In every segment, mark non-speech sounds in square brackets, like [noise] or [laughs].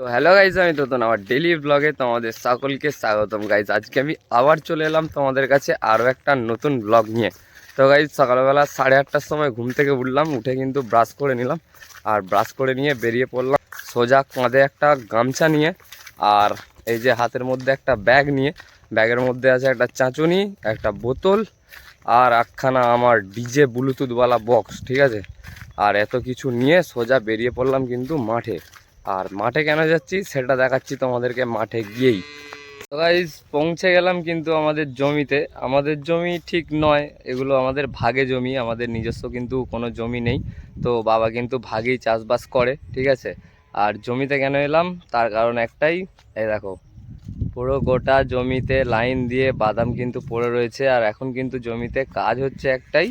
তো hello guys আমি তো আমার ডেলি ব্লগে তোমাদের সকলকে স্বাগতম। গাইজ আজকে আমি আবার চলে এলাম তোমাদের কাছে আরও একটা নতুন ব্লগ নিয়ে। তো গাইজ সকালবেলা সাড়ে আটটার সময় ঘুম থেকে উঠলাম, উঠে কিন্তু ব্রাশ করে নিলাম। আর ব্রাশ করে নিয়ে বেরিয়ে পড়লাম সোজা কাঁধে একটা গামছা নিয়ে, আর এই যে হাতের মধ্যে একটা ব্যাগ নিয়ে। ব্যাগের মধ্যে আছে একটা চাঁচুনি, একটা বোতল, আর একখানা আমার ডিজে ব্লুটুথওয়ালা বক্স ঠিক আছে? আর এত কিছু নিয়ে সোজা বেরিয়ে পড়লাম কিন্তু মাঠে। আর মাঠে কেন যাচ্ছি সেটা দেখাচ্ছি তোমাদেরকে মাঠে গিয়েই। গাইজ পৌঁছে গেলাম কিন্তু আমাদের জমিতে। আমাদের জমি ঠিক নয়, এগুলো আমাদের ভাগে জমি, আমাদের নিজস্ব কিন্তু কোনো জমি নেই। তো বাবা কিন্তু ভাগেই চাষবাস করে, ঠিক আছে? আর জমিতে কেন এলাম? তার কারণ একটাই, এই দেখো, পুরো গোটা জমিতে লাইন দিয়ে বাদাম কিন্তু পড়ে রয়েছে। আর এখন কিন্তু জমিতে কাজ হচ্ছে একটাই,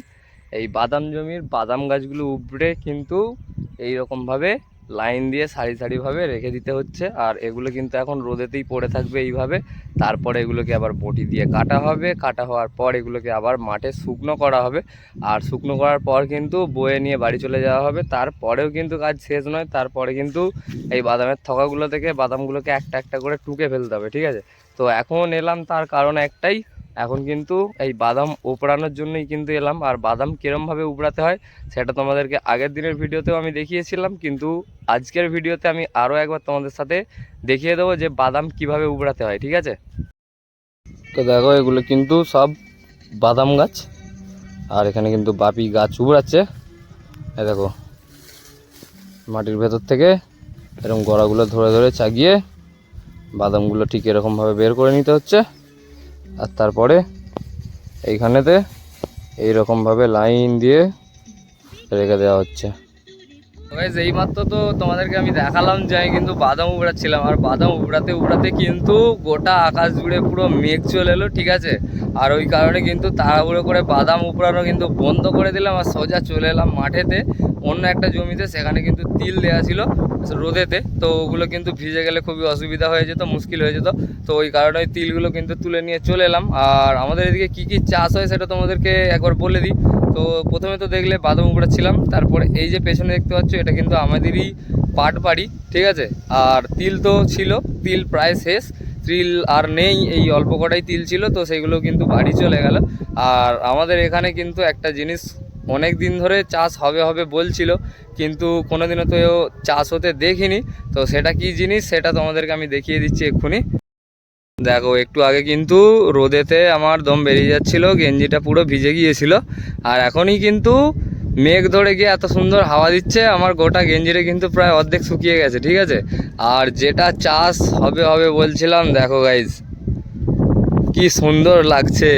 এই বাদাম জমির বাদাম গাছগুলো উপড়ে কিন্তু এই রকমভাবে লাইন দিয়ে সারি সারিভাবে রেখে দিতে হচ্ছে। আর এগুলো কিন্তু এখন রোদেতেই পড়ে থাকবে এইভাবে। তারপরে এগুলোকে আবার বটি দিয়ে কাটা হবে। কাটা হওয়ার পর এগুলোকে আবার মাঠে শুকনো করা হবে। আর শুকনো করার পর কিন্তু বয়ে নিয়ে বাড়ি চলে যাওয়া হবে। তারপরেও কিন্তু কাজ শেষ নয়। তারপরে কিন্তু এই বাদামের থকাগুলো থেকে বাদামগুলোকে একটা একটা করে টুকে ফেলতে হবে, ঠিক আছে? তো এখন এলাম তার কারণ একটাই এখন কিন্তু এই বাদাম উপড়ানোর জন্যই কিন্তু এলাম। আর বাদাম কীরমভাবে উপড়াতে হয়, সেটা তোমাদেরকে আগের দিনের ভিডিওতেও আমি দেখিয়েছিলাম, কিন্তু আজকের ভিডিওতে আমি আরও একবার তোমাদের সাথে দেখিয়ে দেবো যে বাদাম কীভাবে উপড়াতে হয়, ঠিক আছে? তো দেখো, এগুলো কিন্তু সব বাদাম গাছ, আর এখানে কিন্তু বাপি গাছ উবড়াচ্ছে দেখো, মাটির ভেতর থেকে এরকম গড়াগুলো ধরে ধরে চাগিয়ে বাদামগুলো ঠিক এরকমভাবে বের করে নিতে হচ্ছে। আর তারপরে এইখানেতে এইরকমভাবে লাইন দিয়ে রেখে দেওয়া হচ্ছে। এই মাত্র তো তোমাদেরকে আমি দেখালাম যে আমি কিন্তু বাদাম উবড়াচ্ছিলাম। আর বাদাম উবড়াতে উবড়াতে কিন্তু গোটা আকাশ জুড়ে পুরো মেঘ চলে এলো, ঠিক আছে? আর ওই কারণে কিন্তু তাড়াহুড়ো করে বাদাম উপড়ানো কিন্তু বন্ধ করে দিলাম আর সোজা চলে এলাম মাঠেতে। অন্য একটা জমিতে, সেখানে কিন্তু তিল দেওয়া ছিল রোদেতে। তো ওগুলো কিন্তু ভিজে গেলে খুবই অসুবিধা হয়ে যেত, মুশকিল হয়ে যেত। তো ওই কারণে ওই তিলগুলো কিন্তু তুলে নিয়ে চলে এলাম। আর আমাদের এদিকে কী কী চাষ হয় সেটা তোমাদেরকে একবার বলে দিই। তো প্রথমে তো দেখলে বাদাম উপড়াচ্ছিলাম, তারপরে এই যে পেছনে দেখতে পাচ্ছ, এটা কিন্তু আমাদেরই পাট বাড়ি ঠিক আছে? আর তিল তো ছিল, তিল প্রায় শেষ। তিল আর নেই, এই অল্প কটাই তিল ছিল, তো সেগুলো কিন্তু বাড়ি চলে গেল। আর আমাদের এখানে কিন্তু একটা জিনিস অনেক দিন ধরে চাষ হবে হবে বলছিল, কিন্তু কোনোদিনও তো চাষ হতে দেখিনি, তো সেটা কি জিনিস সেটা তোমাদেরকে আমি দেখিয়ে দিচ্ছি এক্ষুনি। দেখো, একটু আগে কিন্তু রোদেতে আমার দম বেরিয়ে যাচ্ছিল, গেঞ্জিটা পুরো ভিজে গিয়েছিল, আর এখনই কিন্তু মেঘ ধরে গিয়ে এত সুন্দর হাওয়া দিচ্ছে, আমার গোটা গেঞ্জিটা কিন্তু প্রায় অর্ধেক শুকিয়ে গেছে, ঠিক আছে? আর যেটা চাষ হবে হবে বলছিলাম, দেখো গাইজ কি সুন্দর লাগছে।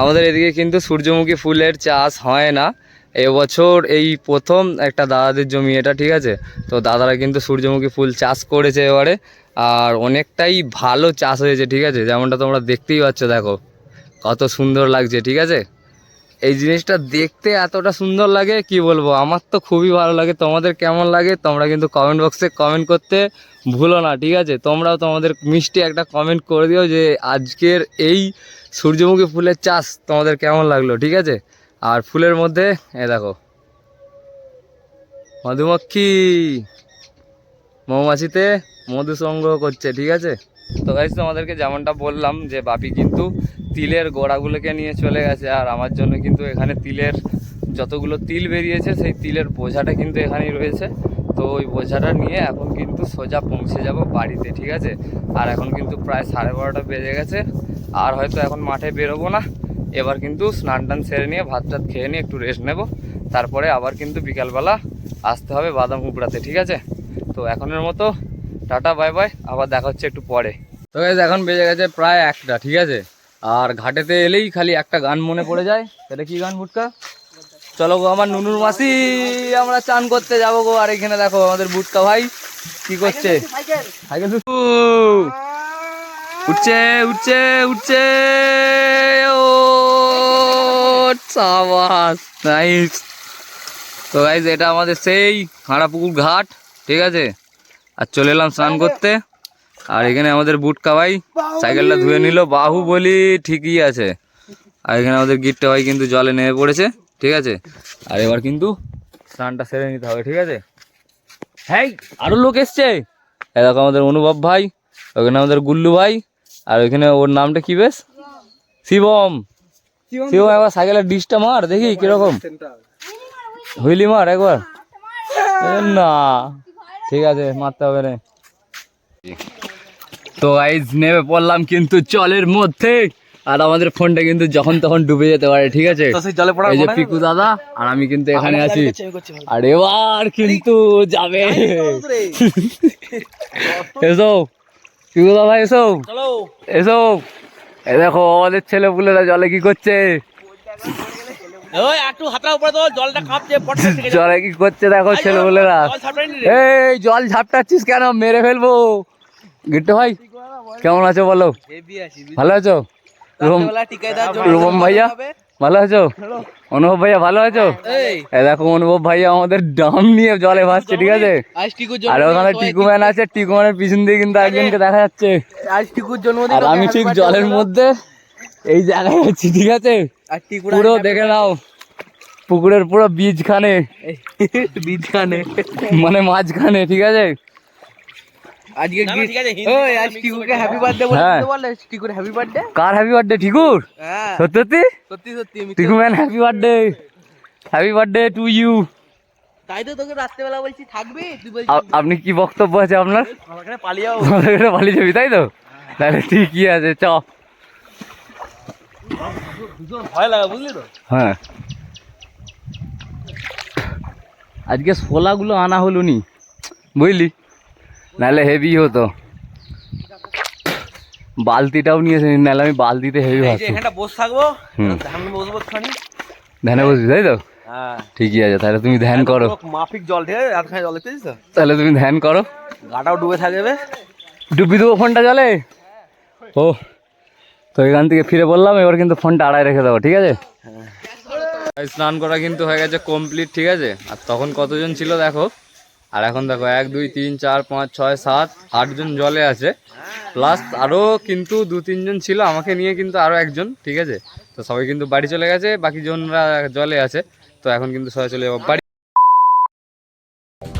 আমাদের এদিকে কিন্তু সূর্যমুখী ফুলের চাষ হয় না। এবছর এই প্রথম একটা দাদাদের জমি এটা, ঠিক আছে? তো দাদারা কিন্তু সূর্যমুখী ফুল চাষ করেছে এবারে, আর অনেকটাই ভালো চাষ হয়েছে, ঠিক আছে? যেমনটা তোমরা দেখতেই পাচ্ছ, দেখো, কত সুন্দর লাগছে, ঠিক আছে? এই জিনিসটা দেখতে এতটা সুন্দর লাগে, কি বলব? আমার তো খুবই ভালো লাগে। তোমাদের কেমন লাগে? তোমরা কিন্তু কমেন্ট বক্সে কমেন্ট করতে ভুলো না, ঠিক আছে? তোমরাও তোমাদের মিষ্টি একটা কমেন্ট করে দিও যে, আজকের এই সূর্যমুখী ফুলের চাষ তোমাদের কেমন লাগল, ঠিক আছে? আর ফুলের মধ্যে, এ দেখো, মধুমক্ষী। মৌমাছিতে মধু সংগ্রহ করছে, ঠিক আছে? তো গাইজ তোমাদেরকে যেমনটা বললাম যে বাপি কিন্তু তিলের গোড়াগুলোকে নিয়ে চলে গেছে, আর আমার জন্য কিন্তু এখানে তিলের যতগুলো তিল বেরিয়েছে, সেই তিলের বোঝাটা কিন্তু এখানেই রয়েছে। তো ওই বোঝাটা নিয়ে এখন কিন্তু সোজা পৌঁছে যাব বাড়িতে, ঠিক আছে? আর এখন কিন্তু প্রায় সাড়ে বারোটা বেজে গেছে, আর হয়তো এখন মাঠে বেরোবো না। এবার কিন্তু স্নান টান সেরে নিয়ে, ভাত টাত খেয়ে নিয়ে একটু রেস্ট নেব। তারপরে আবার কিন্তু বিকালবেলা আসতে হবে বাদাম উপড়াতে ঠিক আছে? তো এখনের মতো টাটা, বাই বাই। আবার দেখা হচ্ছে একটু পরে। তো এখন বেজে গেছে প্রায় একটা, ঠিক আছে? আর ঘাটেতে এলেই খালি একটা গান মনে পড়ে যায়। সেটা কি গান বুটকা চলো গো, আমার নুনুর মাসি, আমরা চান করতে যাব গো। আর এখানে দেখো, আমাদের বুটকা ভাই কি করছে? উঠছে উঠছে উঠছে। ও তো গাইজ এটা আমাদের সেই হাঁড়াপুকুর ঘাট, ঠিক আছে? আর চলে এলাম স্নান করতে। আর এখানে আমাদের বুটকা ভাই সাইকেলটা ধুয়ে নিল। বাহু বলি ঠিকই আছে। আর এখানে আমাদের গিটটা ভাই কিন্তু জলে নেমে পড়েছে ঠিক আছে? আর এবার কিন্তু স্নানটা সেরে নিতে হবে ঠিক আছে? হ্যাঁ আরও লোক এসছে। এরকম আমাদের অনুভব ভাই ওখানে আমাদের গুল্লু ভাই আর ওইখানে ওর নামটা কি বেশ? শিবম। শিবম একবার সাইকেলের ডিসটা মার দেখি কীরকম। হুইলি মার একবার। না। ঠিক আছে মারতে হবে না তো গাইজ নেমে পড়লাম কিন্তু জলের মধ্যে। আর আমাদের ফোনটা কিন্তু যখন তখন ডুবে যেতে পারে ঠিক আছে? এই যে পিকু দাদা আর আমি কিন্তু এখানে আছি। আর এবার কিন্তু যাবে। [laughs] এসো। পিকু দাদা এসো। এসো। এ দেখো আমাদের ছেলে পুলেরা জলে কি করছে? ওই একটু হাতটা উপরে তো জলটা কাঁপছে জলে কি করছে দেখো ছেলে পুলেরা জল এই জল ঝাপটাচ্ছিস কেন? মেরে ফেলব। গিট্টু ভাই কেমন আছো বলো? ভালো আছো? রুমম ভাইয়া ভালো আছো? অনুভব ভাইয়া ভালো আছো? দেখো অনুভব ভাইয়া আমাদের ডাম নিয়ে জলে ভাসছে ঠিক আছে? আর ওখানে টিকুম্যান আছে টিকুম্যানের পিছন দিয়ে কিন্তু একজনকে দেখা যাচ্ছে। আজ টিকুর জন্মদিন আর আমি ঠিক জলের মধ্যে এই জায়গায় আছি ঠিক আছে? আর পুরো দেখে নাও। পুকুরের পুরো বীজখানে। বিধানে মানে মাঝখানে ঠিক আছে? আজকে ঠিক আছে ওই আজ টিকুকে হ্যাপি বার্থডে বলে হ্যাঁ। বলে? টিকুর হ্যাপি বার্থডে কার হ্যাপি বার্থডে ঠিকুর হ্যাঁ। সত্যি সত্যি? সত্যি সত্যি আমি happy birthday happy birthday to you তাই তো তোকে রাত্রেবেলা বলছি থাকবি? তুই বলছিস আপনি কি বক্তব্য আছে আপনার? পালিয়ে এখানে পালিয়ে যাবি তাই তো? তাহলে ঠিকই আছে চ। ভয় লাগা বুঝলি তো? হ্যাঁ। আজকে শোলাগুলো আনা হলো নি বুঝলি? নাহলে হেভি হতো। বালতিটাও নিয়েছে নাহলে আমি বালতিতে হেভি ভাবছি। এখানটা বসে থাকব হুম। বসবো খানি ধ্যানে বসবি তাই তো? হ্যাঁ। ঠিকই আছে তাহলে তুমি ধ্যান করো। মাফিক জল ঠিক আছে? রাতখানে জল দেখতেছিস তো? তাহলে তুমি ধ্যান করো। গাটাও ডুবে থাকবে। ডুবি দেবো ফোনটা জলে? ও। তো এখান থেকে ফিরে বললাম এবার কিন্তু ফোনটা আড়াই রেখে দেবো ঠিক আছে? স্নান করা কিন্তু হয়ে গেছে কমপ্লিট ঠিক আছে? আর তখন কতজন ছিল দেখো? আর এখন দেখো এক দুই তিন চার পাঁচ ছয় সাত আটজন জলে আছে। প্লাস আরও কিন্তু দু তিনজন ছিল আমাকে নিয়ে কিন্তু আরও একজন ঠিক আছে? তো সবাই কিন্তু বাড়ি চলে গেছে বাকি জনরা জলে আছে। তো এখন কিন্তু সবাই চলে যাব। বাড়ি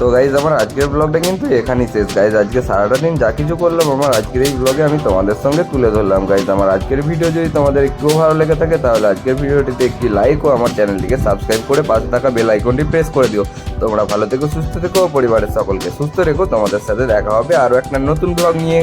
তো গাইজ আমার আজকের ব্লগটা কিন্তু এখানেই শেষ। গাইজ আজকে সারাটা দিন যা কিছু করলাম, আমার আজকের এই ব্লগে আমি তোমাদের সঙ্গে তুলে ধরলাম। গাইজ আমার আজকের ভিডিও যদি তোমাদের একটুও ভালো লেগে থাকে, তাহলে আজকের ভিডিওটিতে একটি লাইক ও আমার চ্যানেলটিকে সাবস্ক্রাইব করে পাশে থাকা বেল আইকনটি প্রেস করে দিও। তোমরা ভালো থেকো, সুস্থ থেকো, পরিবারের সকলকে সুস্থ রেখো। তোমাদের সাথে দেখা হবে আরও একটা নতুন ব্লগ নিয়ে।